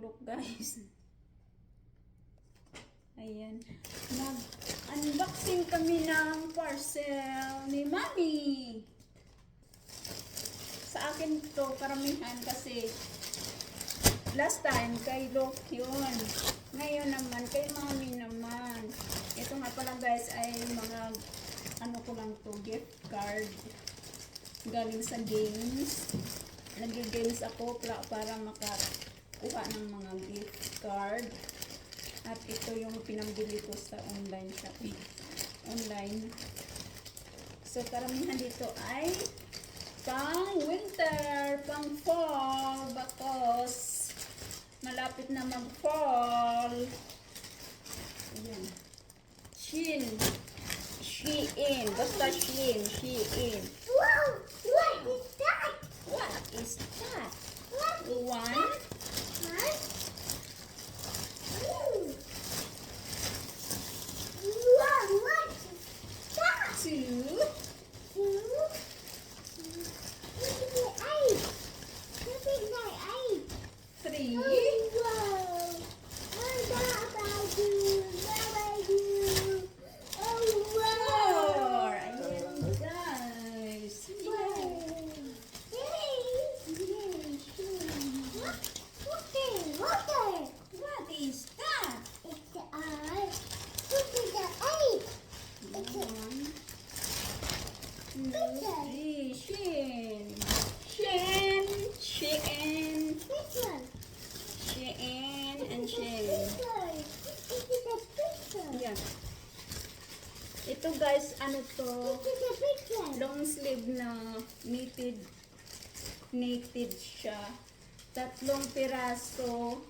look guys. Ayan. Nag-unboxing kami ng parcel ni Mami. Sa akin to karamihan kasi last time kay Look yun. Ngayon naman kay Mami naman. Ito nga pala guys ay mga ano ko lang to gift card galing sa games. Nag-games ako pra- para makakuha ng mga gift card. At ito yung pinambili ko sa online shopping. Online. So, karamihan dito ay pang winter, pang fall, bakos malapit na mag-fall. Ayan. Shin. Shein. Basta Shein. Shein. Wow! What is that? What is that? What is One, that? Ooh. Wow! What is that? two, 150 siya. Tatlong piraso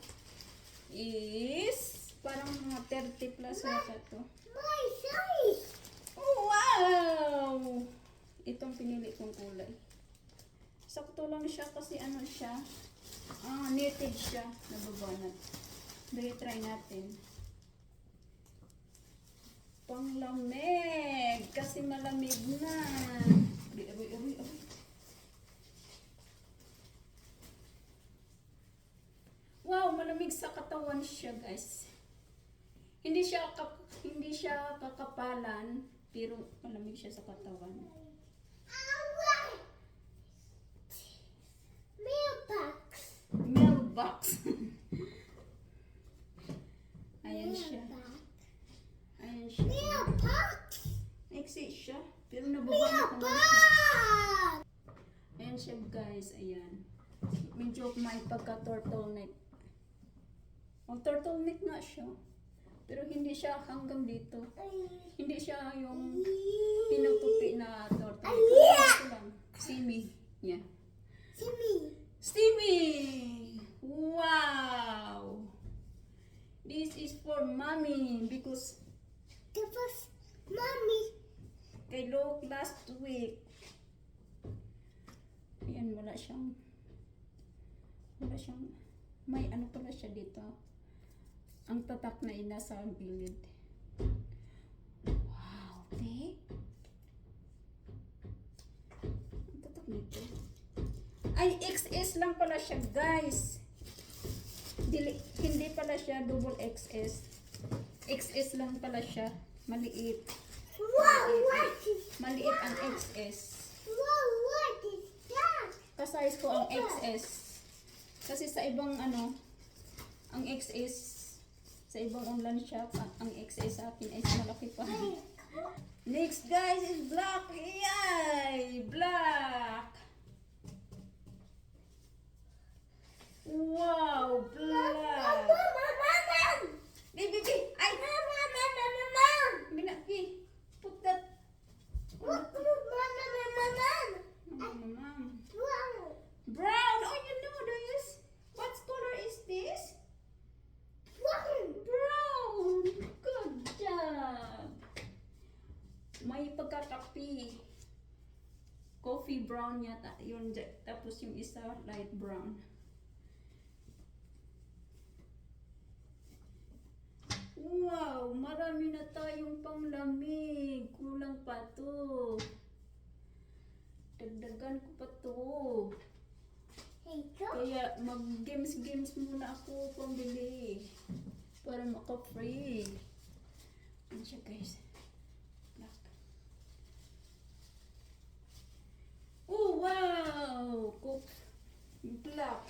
is parang mga 30 plus ata to. My size! Oh, wow! Itong pinili kong kulay. Sakto lang siya kasi ano siya. Ah, knitted siya. Nababonat. Dali try natin. Panglamig! Kasi malamig na. Uy, uy, uy, uy. Katawan siya, guys. Hindi siya kap hindi siya kakapalan, pero malamig siya sa katawan. Mailbox. Ayan siya. Ayan siya. Exit siya. Pero naman siya. Ayan siya guys, ayan. Medyo may pagka-turtleneck. Ang turtleneck nga siya. Pero hindi siya hanggang dito. Hindi siya yung pinutupi na turtleneck. Lang. Simi. Yeah. Steamy! Wow! This is for mommy because kay Look last week. Ayan, wala siyang wala siyang may ano pala siya dito. Ang tatak na ina sa gilid. Wow, te. Ang tatak nito. Ay, XS lang pala siya, guys. Dili, hindi pala siya double XS. XS lang pala siya. Maliit. Maliit ang XS. Kasize ko ang XS. Kasi sa ibang ano, ang XS, sa ibang online shop, ang, ang XS sa akin ay malaki pa. Next guys is black. Yay! Black! Wow! Black! Baby, baby! Ay! Binaki! Put that... Brown! Oh, you know this? What color is this? Brown! Good job! May pagkakapi. Coffee brown yata. Yun, tapos yung isa light brown. Wow! Marami na tayong panglamig. Kulang pa to. Dagdagan ko pa to. Kaya mag-games-games muna ako pambili. Para maka-free. Ano siya guys? Black. Oh wow! Cook. Black.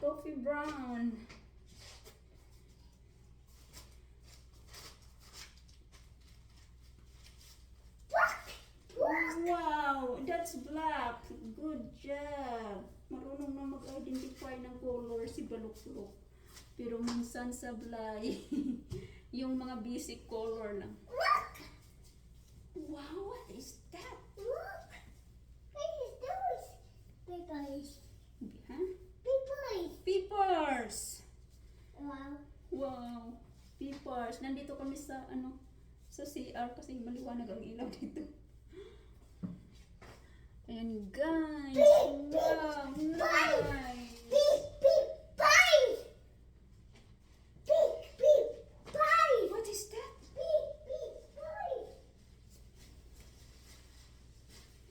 Coffee brown. Wow! That's black. Good job. Marunong na mag-identify ng color si Baluklok. Pero minsan sablay. yung mga basic color lang. Wow, what is that? Look. What is those? Big boys. Huh? Big boys. Peepers! Wow. Wow! Peepers. Nandito kami sa ano sa CR kasi maliwanag ang ilaw dito. Ayan guys! Wow! Nice! Big, big boys. Big, big boys. What is that? Big, big boys.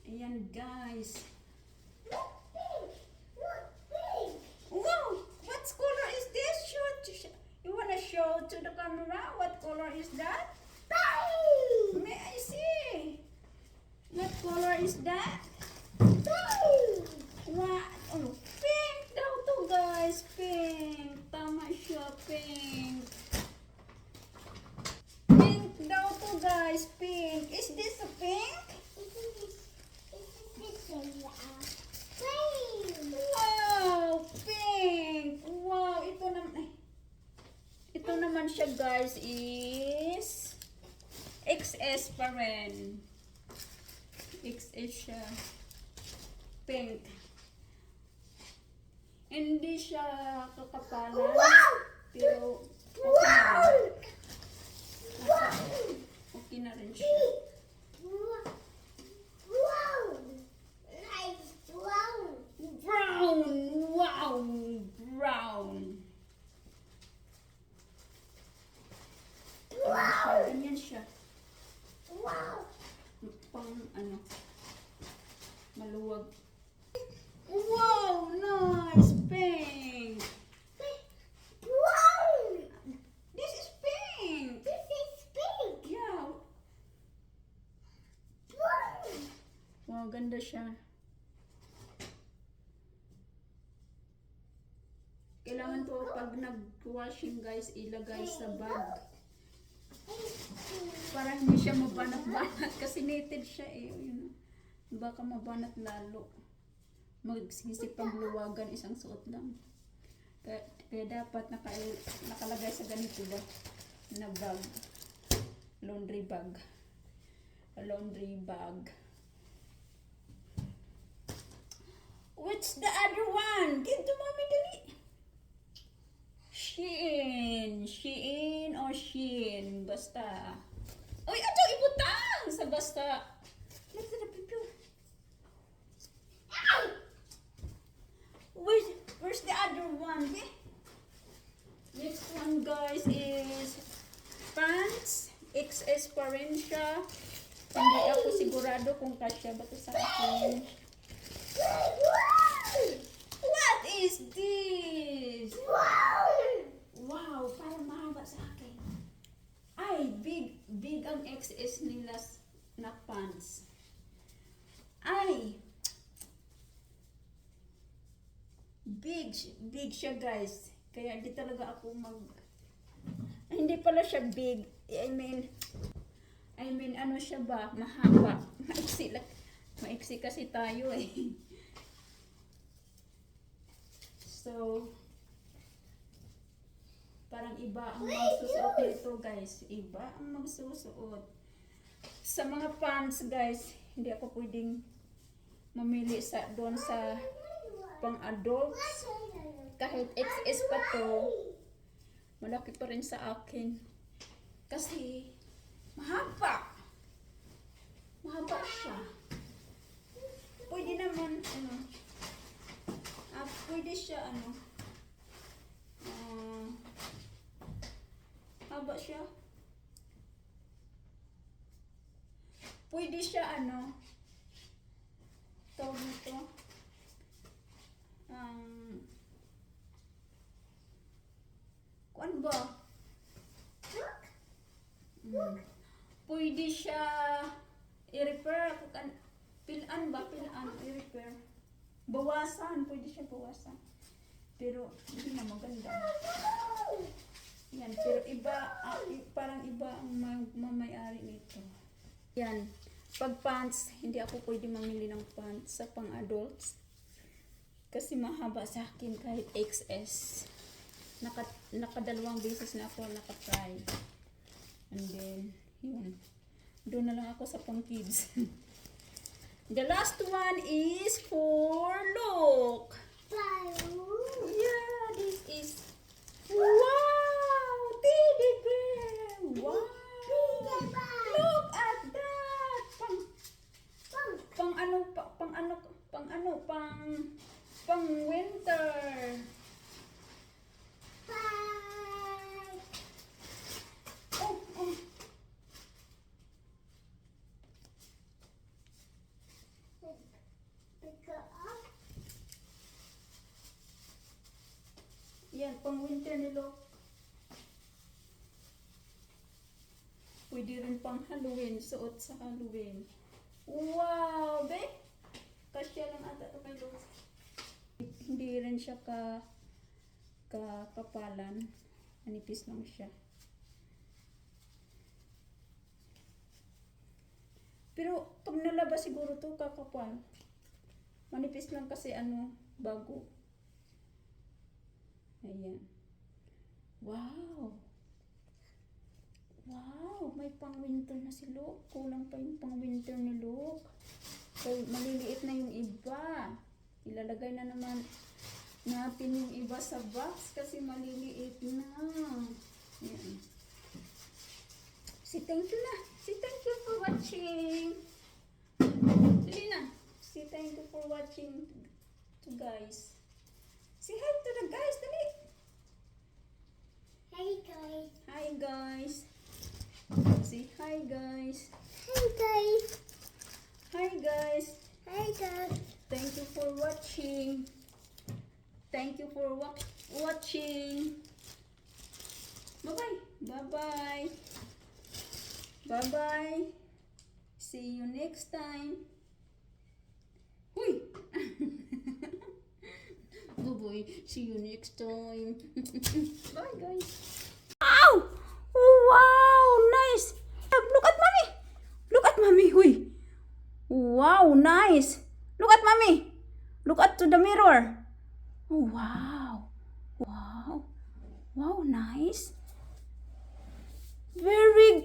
Ayan guys! Look big. Look big. Wow! What color is this? Show to sh- You wanna show to the camera what color is that? Boys. May I see? What color is that? Boys. What? Oh, pink daw to guys. Pink. Tama siya, pink. Pink daw to guys. Pink. Is this a pink? Isn't this, isn't this a uh, plane? Wow! Pink! Wow! Ito naman. Ay. Ito naman siya guys is XS pa rin. XS siya. Pink. Hindi siya kakapalan. Wow! Pero okay na Wow! Wow! Okay na rin siya. Wow! Nice! Wow! Brown! Wow! Brown! Wow! Ganyan siya. Wow! pang ano maluwag. Wow nice pink. Wow! this is pink. This is pink! yeah. Wow! wow ganda siya. Kailangan to pag nag-washing guys ilagay sa bag. Para hindi siya mabanat-banat kasi knitted siya eh yun baka mabanat lalo magsisip pang luwagan isang suot lang kaya, kaya dapat naka, nakalagay sa ganito ba na bag laundry bag laundry bag what's the other one dito mami dali Shein. Shein or Shein. Basta. Uy, ato ibutang sa basta. 6S pa rin siya. Hindi ako sigurado kung kasya ba ito sa akin. What is this? Wow, parang mahaba sa akin. Ay, big, big ang XS nila na pants. Ay, big, big siya guys. Kaya di talaga ako mag hindi pala siya big. I mean, I mean, ano siya ba? Mahaba. Maiksi. Maiksi kasi tayo eh. So, parang iba ang magsusuot nito guys. Iba ang magsusuot. Sa mga pants guys, hindi ako pwedeng mamili sa doon sa pang adults. Kahit XS pa to, malaki pa rin sa akin. Kasi, mahaba. Mahaba siya. Pwede naman, ano, ah, pwede siya, ano, ah, haba siya. pwede siya ano, tawag nito, um, kuan ba? Look. Mm. Pwede siya i-repair. Pilan ba? Pilan i-repair. Bawasan. Pwede siya bawasan. Pero hindi na maganda. Yan. Pero iba, ah, parang iba ang ma- mamayari nito. Yan. Pag pants, hindi ako pwede mamili ng pants sa pang-adults. Kasi mahaba sa akin kahit XS. Naka, nakadalawang beses na ako nakatry. And then, yun. Doon na lang ako sa pang kids. The last one is for look. Balloon. Yeah, this is wow, teddy bear. Wow. Look at that. Pang Boom. pang ano pa, pang ano pang ano pang pang winter. Bye. Oh, oh. Pick it up. Yan, pang winter ni Look. Pwede rin pang Halloween, suot sa Halloween. Wow, be! Kasya lang ata ito kay Look. Hindi rin siya ka kakapalan. Manipis lang siya. Pero pag nalabas siguro to kakapal. Manipis lang kasi ano, bago. Ayan. Wow! Wow! May pang-winter na si Luke. Kulang pa yung pang-winter ni Luke. Kaya maliliit na yung iba. Ilalagay na naman natin yung iba sa box kasi maliliit na. Ayan. Si thank you na. Si thank you for watching. Dali na. Si thank you for watching to guys. Say hi to the guys, dali. Hey guys. Hi guys. Say hi guys. Hey guys. Hi guys. Hey guys. Thank you for watching. Thank you for wa- watching. Bye-bye. Bye-bye. Bye-bye. See you next time. Huy! Bye-bye. See you next time. Bye, guys. Wow! Wow! Nice! Look at mommy! Look at mommy! Huy! Wow! Nice! Look at mommy! Look at to the mirror. Oh, wow! Wow! Wow! Nice! Very